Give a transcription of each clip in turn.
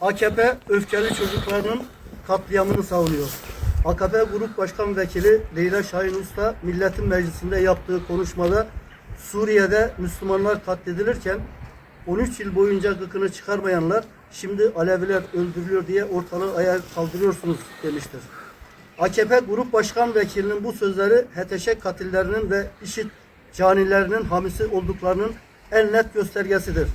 AKP öfkeli çocuklarının katliamını savunuyor. AKP Grup Başkan Vekili Leyla Şahin Usta Milletin Meclisi'nde yaptığı konuşmada Suriye'de Müslümanlar katledilirken 13 yıl boyunca gıkını çıkarmayanlar şimdi Aleviler öldürülüyor diye ortalığı ayağa kaldırıyorsunuz demiştir. AKP Grup Başkan Vekilinin bu sözleri HTŞ katillerinin ve IŞİD canilerinin hamisi olduklarının en net göstergesidir.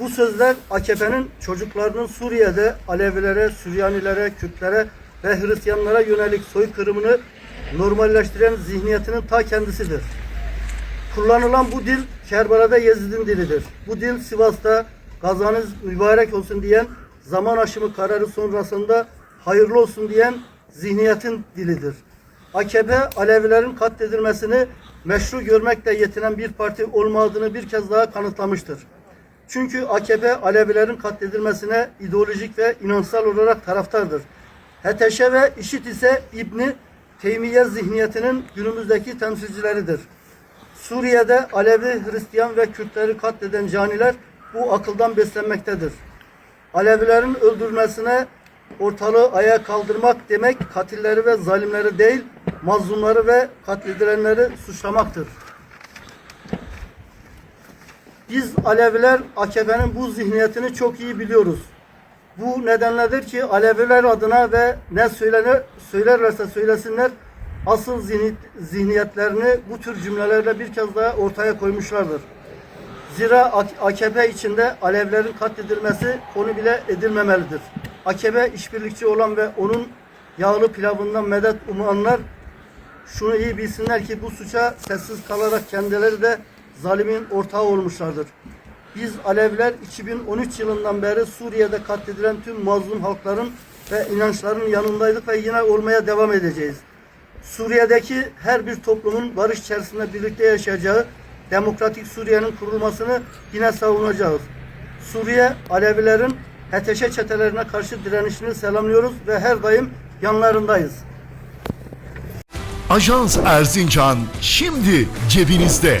Bu sözler AKP'nin çocuklarının Suriye'de Alevilere, Süryanilere, Kürtlere ve Hristiyanlara yönelik soykırımını normalleştiren zihniyetinin ta kendisidir. Kullanılan bu dil Kerbala'da Yezid'in dilidir. Bu dil Sivas'ta gazanız mübarek olsun diyen zaman aşımı kararı sonrasında hayırlı olsun diyen zihniyetin dilidir. AKP Alevilerin katledilmesini meşru görmekle yetinen bir parti olmadığını bir kez daha kanıtlamıştır. Çünkü AKP Alevilerin katledilmesine ideolojik ve inançsal olarak taraftardır. HTŞ ve IŞİD ise İbni Teymiye zihniyetinin günümüzdeki temsilcileridir. Suriye'de Alevi, Hristiyan ve Kürtleri katleden caniler bu akıldan beslenmektedir. Alevilerin öldürülmesine ortalığı ayağa kaldırmak demek katilleri ve zalimleri değil, mazlumları ve katledilenleri suçlamaktır. Biz Aleviler AKP'nin bu zihniyetini çok iyi biliyoruz. Bu nedenledir ki Aleviler adına ve ne söylenir, söylerlerse söylesinler asıl zihni- zihniyetlerini bu tür cümlelerle bir kez daha ortaya koymuşlardır. Zira AKP içinde Alevlerin katledilmesi konu bile edilmemelidir. AKP işbirlikçi olan ve onun yağlı pilavından medet umanlar şunu iyi bilsinler ki bu suça sessiz kalarak kendileri de zalimin ortağı olmuşlardır. Biz Alevler 2013 yılından beri Suriye'de katledilen tüm mazlum halkların ve inançların yanındaydık ve yine olmaya devam edeceğiz. Suriye'deki her bir toplumun barış içerisinde birlikte yaşayacağı demokratik Suriye'nin kurulmasını yine savunacağız. Suriye Alevilerin HTŞ çetelerine karşı direnişini selamlıyoruz ve her daim yanlarındayız. Ajans Erzincan şimdi cebinizde.